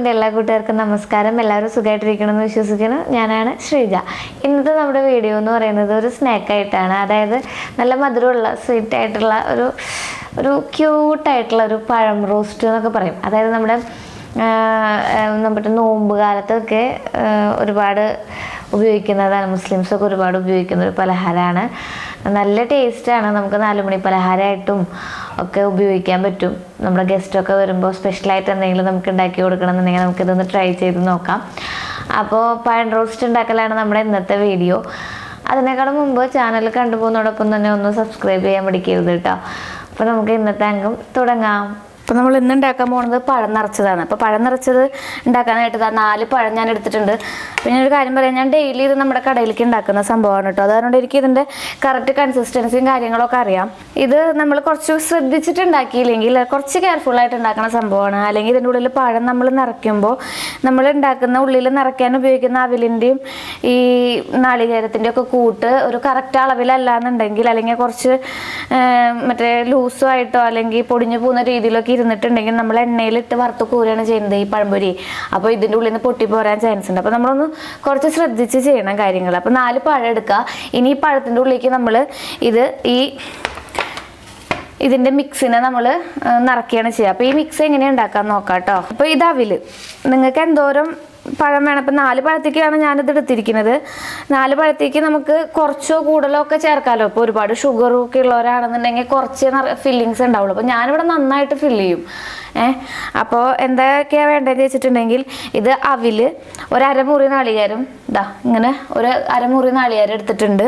എന്റെ എല്ലാ കൂട്ടുകാർക്കും നമസ്കാരം. എല്ലാവരും സുഖമായിട്ടിരിക്കണമെന്ന് വിശ്വസിക്കുന്നു. ഞാനാണ് ശ്രീജ. ഇന്നത്തെ നമ്മുടെ വീഡിയോ എന്ന് പറയുന്നത് ഒരു സ്നാക്കായിട്ടാണ് അതായത് നല്ല മധുരമുള്ള സ്വീറ്റ് ആയിട്ടുള്ള ഒരു ഒരു ക്യൂട്ടായിട്ടുള്ള ഒരു പഴം റോസ്റ്റ് എന്നൊക്കെ പറയും. അതായത് നമ്മുടെ നമ്മുടെ നോമ്പ് കാലത്തൊക്കെ ഒരുപാട് ഉപയോഗിക്കുന്നതാണ്. മുസ്ലിംസൊക്കെ ഒരുപാട് ഉപയോഗിക്കുന്ന ഒരു പലഹാരമാണ്. നല്ല ടേസ്റ്റാണ്. നമുക്ക് നാലുമണി പലഹാരമായിട്ടും ഒക്കെ ഉപയോഗിക്കാൻ പറ്റും. നമ്മുടെ ഗസ്റ്റൊക്കെ വരുമ്പോൾ സ്പെഷ്യലായിട്ട് എന്തെങ്കിലും നമുക്ക് ഉണ്ടാക്കി കൊടുക്കണം എന്നുണ്ടെങ്കിൽ നമുക്കിതൊന്ന് ട്രൈ ചെയ്ത് നോക്കാം. അപ്പോൾ പഴം റോസ്റ്റ് ഉണ്ടാക്കലാണ് നമ്മുടെ ഇന്നത്തെ വീഡിയോ. അതിനേക്കാളും മുമ്പ് ചാനൽ കണ്ടുപോകുന്നതോടൊപ്പം തന്നെ ഒന്ന് സബ്സ്ക്രൈബ് ചെയ്യാൻ പഠിക്കരുത് കേട്ടോ. അപ്പോൾ നമുക്ക് ഇന്നത്തെ അംഗം തുടങ്ങാം. അപ്പോൾ നമ്മൾ ഇന്ന് ഉണ്ടാക്കാൻ പോകുന്നത് പഴം നിറച്ചതാണ്. അപ്പോൾ പഴം നിറച്ചത് ഉണ്ടാക്കാനായിട്ട് നാല് പഴം ഞാൻ എടുത്തിട്ടുണ്ട്. പിന്നെ ഒരു കാര്യം പറയാം ഞാൻ ഡെയിലി ഇത് നമ്മുടെ കടയിലേക്ക് ഉണ്ടാക്കുന്ന സംഭവമാണ് കേട്ടോ. അതുകൊണ്ട് എനിക്ക് ഇതിന്റെ കറക്റ്റ് കൺസിസ്റ്റൻസിയും കാര്യങ്ങളൊക്കെ അറിയാം. ഇത് നമ്മൾ കുറച്ച് ശ്രദ്ധിച്ചിട്ടുണ്ടാക്കിയില്ലെങ്കിൽ കുറച്ച് കെയർഫുൾ ആയിട്ട് ഉണ്ടാക്കുന്ന സംഭവമാണ്. അല്ലെങ്കിൽ ഇതിന്റെ ഉള്ളിൽ പഴം നമ്മൾ നിറയ്ക്കുമ്പോൾ നമ്മൾ ഉണ്ടാക്കുന്ന ഉള്ളിൽ നിറയ്ക്കാൻ ഉപയോഗിക്കുന്ന അവിലിന്റെയും ഈ നാളികേരത്തിന്റെ ഒക്കെ കൂട്ട് ഒരു കറക്റ്റ് അളവിലല്ല എന്നുണ്ടെങ്കിൽ അല്ലെങ്കിൽ കുറച്ച് മറ്റേ ലൂസോ ആയിട്ടോ അല്ലെങ്കിൽ പൊടിഞ്ഞു പോകുന്ന രീതിയിലൊക്കെ ഇരുന്നിട്ടുണ്ടെങ്കിൽ നമ്മൾ എണ്ണയിലിട്ട് വറുത്ത് കൂരുകയാണ് ചെയ്യുന്നത് ഈ പഴംപൊരി. അപ്പോൾ ഇതിന്റെ ഉള്ളിൽ നിന്ന് പൊട്ടി പോരാൻ ചാൻസ് ഉണ്ട്. അപ്പോൾ നമ്മളൊന്ന് കുറച്ച് ശ്രദ്ധിച്ച് ചെയ്യണം കാര്യങ്ങൾ. അപ്പോൾ നാല് പഴം എടുക്കുക. ഇനി ഈ പഴത്തിന്റെ ഉള്ളിലേക്ക് നമ്മൾ ഇത് ഈ ഇതിന്റെ മിക്സിനെ നമ്മൾ നിറയ്ക്കുകയാണ് ചെയ്യുക. അപ്പോൾ ഈ മിക്സ് എങ്ങനെയാണ് ഉണ്ടാക്കാൻ നോക്കാം കേട്ടോ അപ്പോൾ ഇത് അവിൽ. നിങ്ങൾക്ക് എന്തോരം പഴം വേണം. ഇപ്പം നാല് പഴത്തേക്കാണ് ഞാനിത് എടുത്തിരിക്കുന്നത്. നാല് പഴത്തേക്ക് നമുക്ക് കുറച്ചോ കൂടുതലോ ഒക്കെ ചേർക്കാമല്ലോ ഇപ്പോൾ ഒരുപാട് ഷുഗറും ഒക്കെ ഉള്ളവരാണെന്നുണ്ടെങ്കിൽ കുറച്ച് ഫില്ലിങ്സ് ഉണ്ടാവുള്ളൂ. അപ്പോൾ ഞാനിവിടെ നന്നായിട്ട് ഫില്ല് ചെയ്യും. ഏഹ് അപ്പോൾ എന്തൊക്കെയാണ് വേണ്ടതെന്ന് വെച്ചിട്ടുണ്ടെങ്കിൽ ഇത് അവിൽ ഒരു അരമുറി നാളികേരം. ഇതാ ഇങ്ങനെ ഒരു അരമുറി നാളികേരം എടുത്തിട്ടുണ്ട്.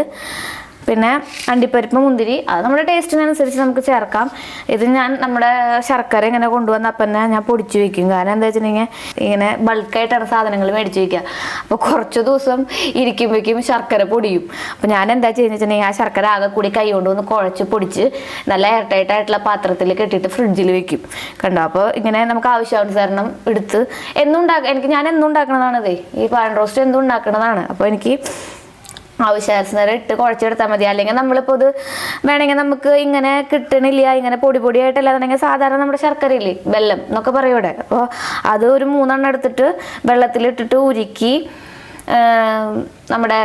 പിന്നെ അണ്ടിപ്പരിപ്പ് മുന്തിരി അത് നമ്മുടെ ടേസ്റ്റിനനുസരിച്ച് നമുക്ക് ചേർക്കാം. ഇത് ഞാൻ നമ്മുടെ ശർക്കര ഇങ്ങനെ കൊണ്ടുവന്ന അപ്പം ഞാൻ പൊടിച്ചു വെക്കും. കാരണം എന്താ വെച്ചിട്ടുണ്ടെങ്കിൽ ഇങ്ങനെ ബൾക്കായിട്ടാണ് സാധനങ്ങൾ മേടിച്ച് വയ്ക്കുക അപ്പോൾ കുറച്ച് ദിവസം ഇരിക്കുമ്പോഴേക്കും ശർക്കര പൊടിയും. അപ്പോൾ ഞാൻ എന്താ ചെയ്യുന്നത് വെച്ചിട്ടുണ്ടെങ്കിൽ ആ ശർക്കര ആകെ കൂടി കൈ കൊണ്ടുവന്ന് കുഴച്ച് പൊടിച്ച് നല്ല എയർ ടൈറ്റ് ആയിട്ടുള്ള പാത്രത്തിൽ കെട്ടിയിട്ട് ഫ്രിഡ്ജിൽ വെക്കും. കണ്ടോ? അപ്പോൾ ഇങ്ങനെ നമുക്ക് ആവശ്യാനുസരണം എടുത്ത് എന്നും എനിക്ക് ഞാൻ എന്നും ഉണ്ടാക്കണതാണതേ. ഈ പാൻ റോസ്റ്റ് എന്നും ഉണ്ടാക്കണതാണ്. അപ്പോൾ എനിക്ക് ആവശ്യാനുസരണം ഇട്ട് കുഴച്ചെടുത്താൽ മതി. അല്ലെങ്കിൽ നമ്മളിപ്പോൾ ഇത് വേണമെങ്കിൽ നമുക്ക് ഇങ്ങനെ കിട്ടണില്ല ഇങ്ങനെ പൊടി പൊടിയായിട്ടല്ലാന്നുണ്ടെങ്കിൽ സാധാരണ നമ്മുടെ ശർക്കര ഇല്ലേ വെല്ലം എന്നൊക്കെ പറയും ഇവിടെ. അപ്പോൾ അത് ഒരു മൂന്നെണ്ണം എടുത്തിട്ട് വെള്ളത്തിലിട്ടിട്ട് ഉരുക്കി നമ്മുടെ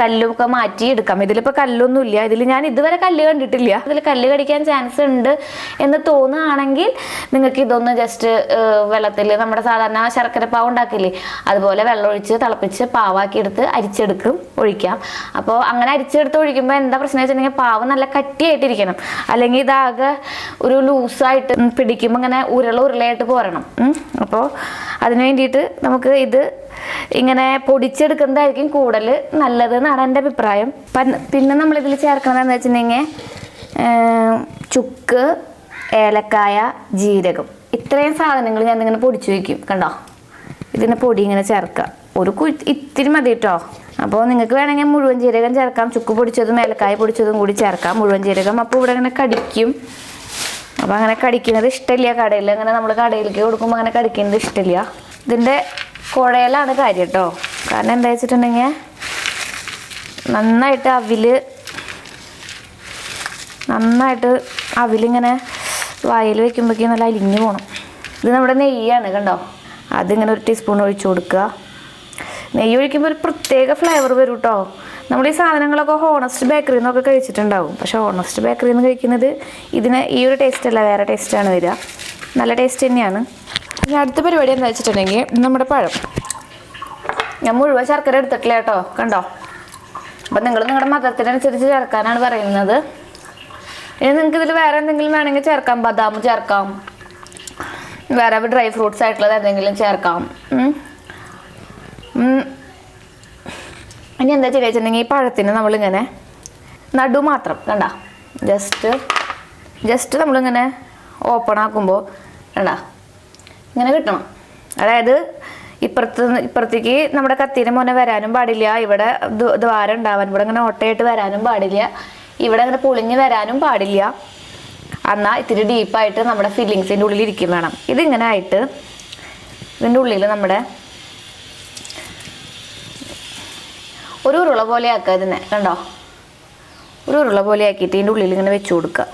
കല്ലൊക്കെ മാറ്റി എടുക്കാം ഇതിലിപ്പോൾ കല്ലൊന്നുമില്ല. ഇതിൽ ഞാൻ ഇതുവരെ കല്ല് കണ്ടിട്ടില്ല. ഇതിൽ കല്ല് കടിക്കാൻ ചാൻസ് ഉണ്ട് എന്ന് തോന്നുകയാണെങ്കിൽ നിങ്ങൾക്ക് ഇതൊന്ന് ജസ്റ്റ് വെള്ളത്തിൽ നമ്മുടെ സാധാരണ ശർക്കര പാവ് ഉണ്ടാക്കില്ലേ? അതുപോലെ വെള്ളം ഒഴിച്ച് തിളപ്പിച്ച് പാവാക്കി എടുത്ത് അരിച്ചെടുക്കും ഒഴിക്കാം. അപ്പോൾ അങ്ങനെ അരിച്ചെടുത്ത് ഒഴിക്കുമ്പോൾ എന്താ പ്രശ്നം വെച്ചിട്ടുണ്ടെങ്കിൽ പാവ് നല്ല കട്ടിയായിട്ടിരിക്കണം. അല്ലെങ്കിൽ ഇതാകെ ഒരു ലൂസായിട്ട് പിടിക്കുമ്പോൾ ഇങ്ങനെ ഉരുള ഉരുളയായിട്ട് പോരണം. അപ്പോൾ അതിന് വേണ്ടിയിട്ട് നമുക്ക് ഇത് ഇങ്ങനെ പൊടിച്ചെടുക്കുന്നതായിരിക്കും കൂടുതൽ നല്ലത് എന്നാണ് എന്റെ അഭിപ്രായം. പിന്നെ നമ്മളിതിൽ ചേർക്കണതെന്ന് വെച്ചിട്ടുണ്ടെങ്കിൽ ചുക്ക് ഏലക്കായ ജീരകം. ഇത്രയും സാധനങ്ങൾ ഞാൻ ഇങ്ങനെ പൊടിച്ചു വയ്ക്കും കണ്ടോ? ഇതിന് പൊടി ഇങ്ങനെ ചേർക്കുക. ഒരു കു ഇത്തിരി മതി കേട്ടോ. അപ്പോൾ നിങ്ങൾക്ക് വേണമെങ്കിൽ മുഴുവൻ ജീരകം ചേർക്കാം. ചുക്ക് പൊടിച്ചതും ഏലക്കായ പൊടിച്ചതും കൂടി ചേർക്കാം. മുഴുവൻ ജീരകം. അപ്പോൾ ഇവിടെ ഇങ്ങനെ കടിക്കും. അപ്പോൾ അങ്ങനെ കടിക്കുന്നത് ഇഷ്ടമില്ല. കടയിൽ അങ്ങനെ നമ്മൾ കടയിലേക്ക് കൊടുക്കുമ്പോൾ അങ്ങനെ കടിക്കുന്നത് ഇഷ്ടമില്ല. ഇതിന്റെ കുഴയിലാണ് കാര്യം കേട്ടോ കാരണം എന്താ വെച്ചിട്ടുണ്ടെങ്കിൽ നന്നായിട്ട് അവിൽ നന്നായിട്ട് അവിലിങ്ങനെ വായിൽ വെക്കുമ്പോഴേക്കും നല്ല അലിഞ്ഞു പോകണം ഇത് നമ്മുടെ നെയ്യാണ് കണ്ടോ? അതിങ്ങനെ ഒരു ടീസ്പൂൺ ഒഴിച്ചു കൊടുക്കുക. നെയ്യ് ഒഴിക്കുമ്പോൾ ഒരു പ്രത്യേക ഫ്ലേവർ വരും കേട്ടോ നമ്മൾ ഈ സാധനങ്ങളൊക്കെ ഹോണസ്റ്റ് ബേക്കറിയിൽ നിന്നൊക്കെ കഴിച്ചിട്ടുണ്ടാവും. പക്ഷേ ഹോണസ്റ്റ് ബേക്കറിയിൽ നിന്ന് കഴിക്കുന്നത് ഇതിന് ഈ ഒരു ടേസ്റ്റ് അല്ല വേറെ ടേസ്റ്റാണ് വരിക. നല്ല ടേസ്റ്റ് തന്നെയാണ്. ഇനി അടുത്ത പരിപാടി എന്താ വെച്ചിട്ടുണ്ടെങ്കിൽ നമ്മുടെ പഴം. ഞാൻ മുഴുവൻ ശർക്കര എടുത്തിട്ടില്ല കേട്ടോ കണ്ടോ? അപ്പം നിങ്ങൾ നിങ്ങളുടെ മതത്തിനനുസരിച്ച് ചേർക്കാനാണ് പറയുന്നത്. ഇനി നിങ്ങൾക്ക് ഇതിൽ വേറെ എന്തെങ്കിലും വേണമെങ്കിൽ ചേർക്കാം ബദാം ചേർക്കാം. വേറെ ഡ്രൈ ഫ്രൂട്ട്സ് ആയിട്ടുള്ളത് എന്തെങ്കിലും ചേർക്കാം. ഇനി എന്താ ചെയ്യുക വെച്ചിട്ടുണ്ടെങ്കിൽ ഈ പഴത്തിന് നമ്മളിങ്ങനെ നടു മാത്രം കണ്ട? ജസ്റ്റ് ജസ്റ്റ് നമ്മളിങ്ങനെ ഓപ്പൺ ആക്കുമ്പോൾ കണ്ട? ഇങ്ങനെ കിട്ടണം. അതായത് ഇപ്പുറത്ത് ഇപ്പുറത്തേക്ക് നമ്മുടെ കത്തിന് മുന്നെ വരാനും പാടില്ല. ഇവിടെ ദ്വ- ദ്വാരം ഉണ്ടാവാൻ ഇവിടെ ഇങ്ങനെ ഓട്ടയായിട്ട് വരാനും പാടില്ല. ഇവിടെ ഇങ്ങനെ പുളിഞ്ഞ് വരാനും പാടില്ല. എന്നാൽ ഇത്തിരി ഡീപ്പായിട്ട് നമ്മുടെ ഫില്ലിങ്സിന്റെ ഉള്ളിൽ ഇരിക്കും വേണം. ഇതിങ്ങനെ ആയിട്ട് ഇതിന്റെ ഉള്ളിൽ നമ്മുടെ ഒരു ഉരുള പോലെ ആക്കുക ഇതിനെ കണ്ടോ? ഒരു ഉരുള പോലെ ആക്കിയിട്ട് ഇതിന്റെ ഉള്ളിൽ ഇങ്ങനെ വെച്ച് കൊടുക്കുക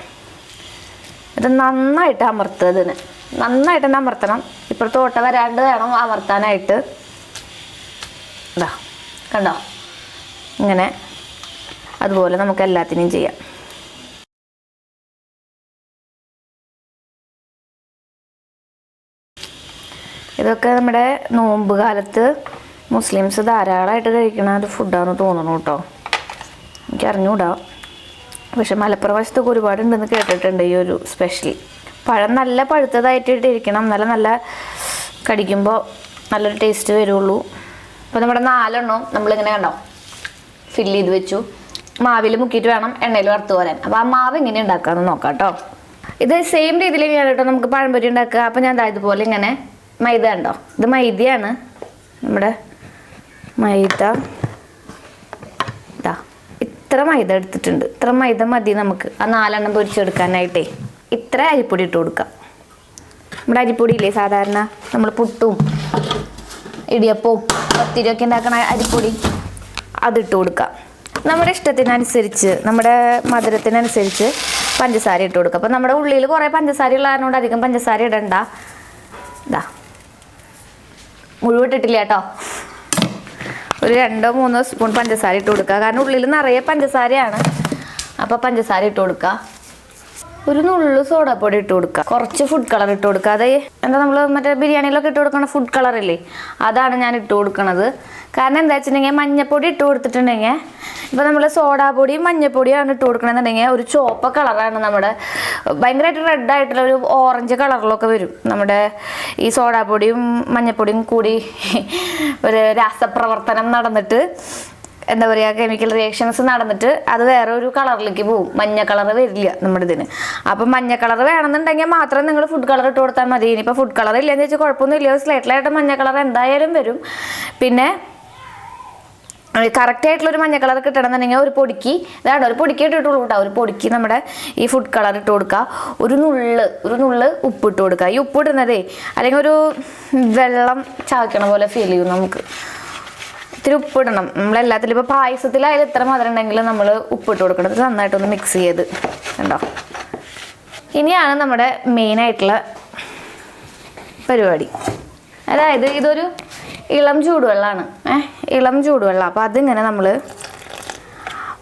ഇത് നന്നായിട്ട് അമർത്തുക ഇതിന് നന്നായിട്ട് തന്നെ അമർത്തണം. ഇപ്പോഴത്തെ ഓട്ട വരാണ്ട് വേണം അമർത്താനായിട്ട്. ഇതാ കണ്ടോ? ഇങ്ങനെ അതുപോലെ നമുക്ക് എല്ലാത്തിനെയും ചെയ്യാം. ഇതൊക്കെ നമ്മുടെ നോമ്പ് കാലത്ത് മുസ്ലിംസ് ധാരാളമായിട്ട് കഴിക്കണ ഒരു ഫുഡാണെന്ന് തോന്നുന്നു കേട്ടോ എനിക്ക് അറിഞ്ഞുകൂടാ പക്ഷെ മലപ്പുറം വശത്തൊക്കെ ഒരുപാടുണ്ടെന്ന് കേട്ടിട്ടുണ്ട് ഈ ഒരു സ്പെഷ്യലി പഴം നല്ല പഴുത്തതായിട്ട് ഇരിക്കണം. നല്ല നല്ല കടിക്കുമ്പോൾ നല്ലൊരു ടേസ്റ്റ് വരുള്ളൂ. അപ്പോൾ നമ്മുടെ നാലെണ്ണവും നമ്മളിങ്ങനെ കണ്ടോ? ഫില്ല് ചെയ്ത് വെച്ചു. മാവിൽ മുക്കിയിട്ട് വേണം എണ്ണയിൽ വറുത്ത് പോരാൻ അപ്പോൾ ആ മാവ് എങ്ങനെ ഉണ്ടാക്കാമെന്ന് നോക്കാം കേട്ടോ ഇത് സെയിം രീതിയിൽ ഞാൻ കേട്ടോ നമുക്ക് പഴംപൊരി ഉണ്ടാക്കുക. അപ്പോൾ ഞാൻ ദാ ഇതുപോലെ ഇങ്ങനെ മൈദ കണ്ടോ? ഇത് മൈദയാണ്. നമ്മുടെ മൈദ. ഇതാ ഇത്ര മൈദ എടുത്തിട്ടുണ്ട്. ഇത്ര മൈദ മതി നമുക്ക്. ആ നാലെണ്ണം പൊരിച്ചെടുക്കാനായിട്ടേ. ഇത്ര അരിപ്പൊടി ഇട്ട് കൊടുക്കാം. നമ്മുടെ അരിപ്പൊടി ഇല്ലേ സാധാരണ? നമ്മൾ പുട്ടും ഇടിയപ്പവും പത്തിരിയൊക്കെ ഉണ്ടാക്കണ അരിപ്പൊടി അതിട്ട് കൊടുക്കാം. നമ്മുടെ ഇഷ്ടത്തിനനുസരിച്ച് നമ്മുടെ മധുരത്തിനനുസരിച്ച് പഞ്ചസാര ഇട്ട് കൊടുക്കുക അപ്പോൾ നമ്മുടെ ഉള്ളിൽ കുറേ പഞ്ചസാര ഉള്ള കാരണം കൊണ്ട് അധികം പഞ്ചസാര ഇടണ്ട. ഇതാ മുഴുവൻ ഇട്ടിട്ടില്ല കേട്ടോ. ഒരു രണ്ടോ മൂന്നോ സ്പൂൺ പഞ്ചസാര ഇട്ട് കൊടുക്കുക. കാരണം ഉള്ളിൽ നിറയെ പഞ്ചസാരയാണ്. അപ്പോൾ പഞ്ചസാര ഇട്ട് കൊടുക്കുക. ഒരു നുള്ളു സോഡാപ്പൊടി ഇട്ട് കൊടുക്കുക. കുറച്ച് ഫുഡ് കളർ ഇട്ട് കൊടുക്കുക. അത് എന്താ നമ്മൾ മറ്റേ ബിരിയാണിയിലൊക്കെ ഇട്ട് കൊടുക്കുന്ന ഫുഡ് കളർ ഇല്ലേ? അതാണ് ഞാൻ ഇട്ട് കൊടുക്കണത്. കാരണം എന്താ വെച്ചിട്ടുണ്ടെങ്കിൽ മഞ്ഞപ്പൊടി ഇട്ട് കൊടുത്തിട്ടുണ്ടെങ്കിൽ ഇപ്പോൾ നമ്മൾ സോഡാപ്പൊടിയും മഞ്ഞപ്പൊടിയാണ് ഇട്ട് കൊടുക്കണമെന്നുണ്ടെങ്കിൽ ഒരു ചുവപ്പ കളറാണ് നമ്മുടെ ഭയങ്കരമായിട്ട് റെഡ് ആയിട്ടുള്ള ഒരു ഓറഞ്ച് കളറിലൊക്കെ വരും. നമ്മുടെ ഈ സോഡാപ്പൊടിയും മഞ്ഞപ്പൊടിയും കൂടി ഒരു രാസപ്രവർത്തനം നടന്നിട്ട് എന്താ പറയുക കെമിക്കൽ റിയാക്ഷൻസ് നടന്നിട്ട് അത് വേറെ ഒരു കളറിലേക്ക് പോകും മഞ്ഞ കളർ വരില്ല നമ്മുടെ ഇതിന്. അപ്പം മഞ്ഞ കളർ വേണമെന്നുണ്ടെങ്കിൽ മാത്രം നിങ്ങൾ ഫുഡ് കളർ ഇട്ട് കൊടുത്താൽ മതി. ഇനിയിപ്പോൾ ഫുഡ് കളർ ഇല്ലെന്ന് വെച്ചാൽ കുഴപ്പമൊന്നുമില്ല സ്ലൈറ്റിലായിട്ട് മഞ്ഞ കളർ എന്തായാലും വരും. പിന്നെ കറക്റ്റ് ആയിട്ടുള്ള ഒരു മഞ്ഞ കളർ കിട്ടണമെന്നുണ്ടെങ്കിൽ ഒരു പൊടിക്ക് ഇതാണ്? ഒരു പൊടിക്ക് ഇട്ടിട്ടുള്ളൂ കേട്ടോ. ഒരു പൊടിക്ക് നമ്മുടെ ഈ ഫുഡ് കളർ ഇട്ട് കൊടുക്കുക. ഒരു നുള്ള് ഒരു നുള്ള് ഉപ്പ് ഇട്ട് കൊടുക്കുക. ഈ ഉപ്പ് ഇടുന്നതേ അല്ലെങ്കിൽ ഒരു വെള്ളം ചാക്കണ പോലെ ഫീൽ ചെയ്യും നമുക്ക്. ഇത്തിരി ഉപ്പിടണം. നമ്മളെല്ലാത്തിലും ഇപ്പോൾ പായസത്തിലായാലും എത്ര മധുരം ഉണ്ടെങ്കിലും നമ്മൾ ഉപ്പിട്ട് കൊടുക്കണം. ഇത് നന്നായിട്ടൊന്ന് മിക്സ് ചെയ്ത്. ഉണ്ടോ ഇനിയാണ് നമ്മുടെ മെയിനായിട്ടുള്ള പരിപാടി. അതായത് ഇതൊരു ഇളം ചൂടുവെള്ളമാണ് ഏഹ് ഇളം ചൂടുവെള്ളം. അപ്പോൾ അതിങ്ങനെ നമ്മൾ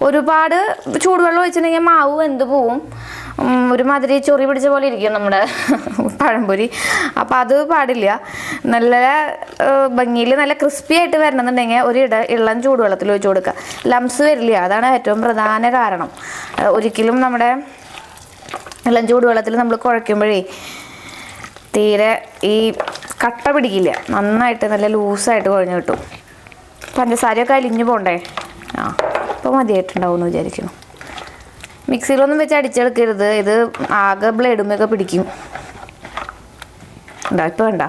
ഒരുപാട് ചൂടുവെള്ളം ഒഴിച്ചിട്ടുണ്ടെങ്കിൽ മാവ് എന്ത് പോവും. ഒരുമാതിരി ചൊറി പിടിച്ച പോലെ ഇരിക്കും നമ്മുടെ പഴംപൊരി. അപ്പോൾ അത് പാടില്ല. നല്ല ഭംഗിയിൽ നല്ല ക്രിസ്പി ആയിട്ട് വരണമെന്നുണ്ടെങ്കിൽ ഒരു ഇട ഇളം ചൂടുവെള്ളത്തിൽ ഒഴിച്ച് കൊടുക്കുക. ലംസ് വരില്ല? അതാണ് ഏറ്റവും പ്രധാന കാരണം. ഒരിക്കലും നമ്മുടെ ഇളം ചൂടുവെള്ളത്തിൽ നമ്മൾ കുഴയ്ക്കുമ്പോഴേ തീരെ ഈ കട്ട പിടിക്കില്ല. നന്നായിട്ട് നല്ല ലൂസായിട്ട് കുഴഞ്ഞു കിട്ടും. പഞ്ചസാരയൊക്കെ അലിഞ്ഞു പോകണ്ടേ ആ അപ്പോൾ മതിയായിട്ടുണ്ടാവും എന്ന് വിചാരിക്കുന്നു. മിക്സിയിലൊന്നും വെച്ച് അടിച്ചെടുക്കരുത്. ഇത് ആകെ ബ്ലേഡുമൊക്കെ പിടിക്കും. ഉണ്ടാ ഇപ്പം വേണ്ട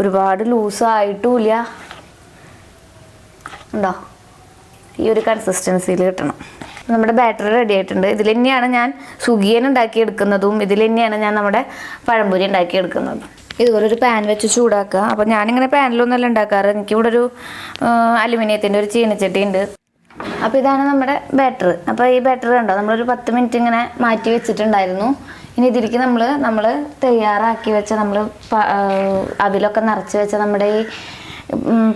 ഒരുപാട് ലൂസായിട്ടുമില്ല ഉണ്ടോ ഈ ഒരു കൺസിസ്റ്റൻസിയിൽ കിട്ടണം. നമ്മുടെ ബാറ്ററി റെഡി ആയിട്ടുണ്ട്. ഇതിൽ തന്നെയാണ് ഞാൻ സുഗിയൻ ഉണ്ടാക്കിയെടുക്കുന്നതും ഇതിൽ തന്നെയാണ് ഞാൻ നമ്മുടെ പഴംപൊരി ഉണ്ടാക്കിയെടുക്കുന്നതും. ഇതുപോലെ ഒരു പാൻ വെച്ച് ചൂടാക്കുക. അപ്പോൾ ഞാനിങ്ങനെ പാനിലൊന്നുമല്ല ഉണ്ടാക്കാറ്. എനിക്കിവിടെ ഒരു അലുമിനിയത്തിന്റെ ഒരു ചീനച്ചട്ടി ഉണ്ട്. അപ്പോൾ ഇതാണ് നമ്മുടെ ബാറ്റർ അപ്പോൾ ഈ ബാറ്റർ കണ്ടോ? നമ്മളൊരു പത്ത് മിനിറ്റ് ഇങ്ങനെ മാറ്റി വെച്ചിട്ടുണ്ടായിരുന്നു. ഇനി ഇതിലേക്ക് നമ്മൾ നമ്മൾ തയ്യാറാക്കി വെച്ച നമ്മൾ അതിലൊക്കെ നിറച്ച് വെച്ച നമ്മുടെ ഈ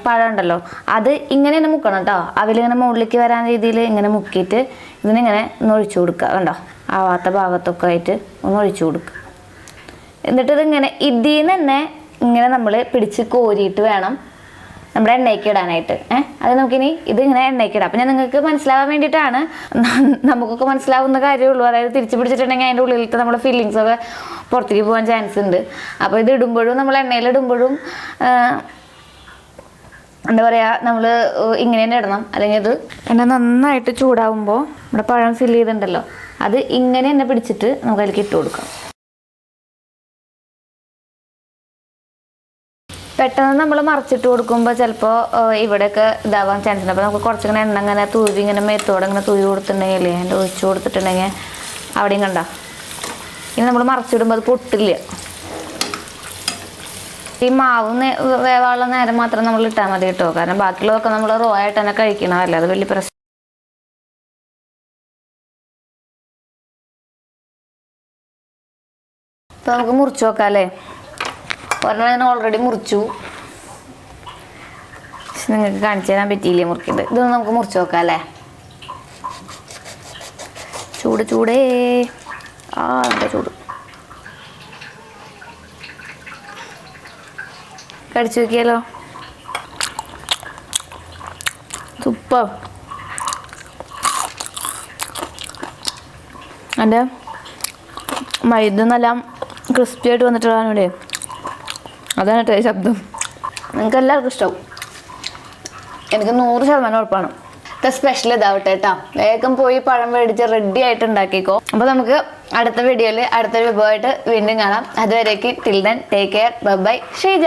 പഴം ഉണ്ടല്ലോ അത് ഇങ്ങനെ തന്നെ മുക്കണം കേട്ടോ അവലിങ്ങനെ മുകളിലേക്ക് വരാൻ രീതിയിൽ ഇങ്ങനെ മുക്കിയിട്ട് ഇതിനിങ്ങനെ ഒന്ന് ഒഴിച്ചു കൊടുക്കുക. കണ്ടോ? ആവാത്ത ഭാഗത്തൊക്കെ ആയിട്ട് ഒന്ന് ഒഴിച്ചു കൊടുക്കുക. എന്നിട്ട് ഇതിങ്ങനെ ഇതിൽ നിന്ന് തന്നെ ഇങ്ങനെ നമ്മൾ പിടിച്ച് കോരിയിട്ട് വേണം നമ്മുടെ എണ്ണയ്ക്ക് ഇടാനായിട്ട്. ഏഹ് അത് നമുക്കിനി ഇത് ഇങ്ങനെ എണ്ണയ്ക്ക് ഇടാം. അപ്പം ഞാൻ നിങ്ങൾക്ക് മനസ്സിലാവാൻ വേണ്ടിയിട്ടാണ് നമുക്കൊക്കെ മനസ്സിലാവുന്ന കാര്യമുള്ളൂ അതായത് തിരിച്ചു പിടിച്ചിട്ടുണ്ടെങ്കിൽ അതിന്റെ ഉള്ളിലത്തെ നമ്മുടെ ഫീലിങ്സ് ഒക്കെ പുറത്തേക്ക് പോകാൻ ചാൻസ് ഉണ്ട്. അപ്പോൾ ഇത് ഇടുമ്പോഴും നമ്മൾ എണ്ണയിൽ ഇടുമ്പോഴും എന്താ പറയുക നമ്മൾ ഇങ്ങനെ തന്നെ ഇടണം. അല്ലെങ്കിൽ ഇത് എണ്ണ നന്നായിട്ട് ചൂടാവുമ്പോൾ നമ്മുടെ പഴം ഫില്ല് ചെയ്തിട്ടുണ്ടല്ലോ അത് ഇങ്ങനെ തന്നെ പിടിച്ചിട്ട് നമുക്ക് അതിലേക്ക് ഇട്ട് കൊടുക്കാം. പെട്ടെന്ന് നമ്മൾ മറിച്ചിട്ട് കൊടുക്കുമ്പോൾ ചിലപ്പോൾ ഇവിടെയൊക്കെ ഇതാവാൻ ചാൻസ് ഉണ്ട്. അപ്പോൾ നമുക്ക് കുറച്ചിങ്ങനെ എണ്ണ ഇങ്ങനെ തൂവി ഇങ്ങനെ മേത്തോടെ ഇങ്ങനെ തൂവി കൊടുത്തിട്ടുണ്ടെങ്കിൽ അതിന്റെ ഒഴിച്ച് കൊടുത്തിട്ടുണ്ടെങ്കിൽ അവിടെയും കണ്ട. ഇനി നമ്മൾ മറച്ചിടുമ്പോൾ അത് പൊട്ടില്ല. ഈ മാവ് വേവാനുള്ള നേരം മാത്രം നമ്മൾ ഇട്ടാൽ മതി കേട്ടോ. കാരണം ബാക്കിയുള്ളതൊക്കെ നമ്മൾ റോ ആയിട്ട് തന്നെ കഴിക്കണമല്ലേ അത് വലിയ പ്രശ്നം. അപ്പോൾ നമുക്ക് മുറിച്ച് നോക്കാം അല്ലേ ഒരെണ്ണം ഞാൻ ഓൾറെഡി മുറിച്ചു. നിങ്ങൾക്ക് കാണിച്ചു തരാൻ പറ്റിയില്ലേ മുറിക്കുന്നത് ഇതൊന്നും നമുക്ക് മുറിച്ച് നോക്കാം അല്ലേ ചൂട് ചൂടേ. ആ എന്താ ചൂട്. കടിച്ചു നോക്കിയാലോ? സൂപ്പർ. എന്റെ മൈദ നല്ല ക്രിസ്പി ആയിട്ട് വന്നിട്ടുള്ളതാണ് ഇവിടെ. അതാണ് കേട്ടോ ശബ്ദം. നിങ്ങൾക്ക് എല്ലാവർക്കും ഇഷ്ടവും. എനിക്ക് നൂറ് ശതമാനം ഉറപ്പാണ്. ഇത്ര സ്പെഷ്യൽ ഇതാവട്ടെ കേട്ടോ. വേഗം പോയി പഴം മേടിച്ച് റെഡി ആയിട്ട് ഉണ്ടാക്കിക്കോ. അപ്പോൾ നമുക്ക് അടുത്ത വീഡിയോയിൽ അടുത്തൊരു വിഭവമായിട്ട് വീണ്ടും കാണാം. അതുവരേക്ക് till then take care bye Sreeja.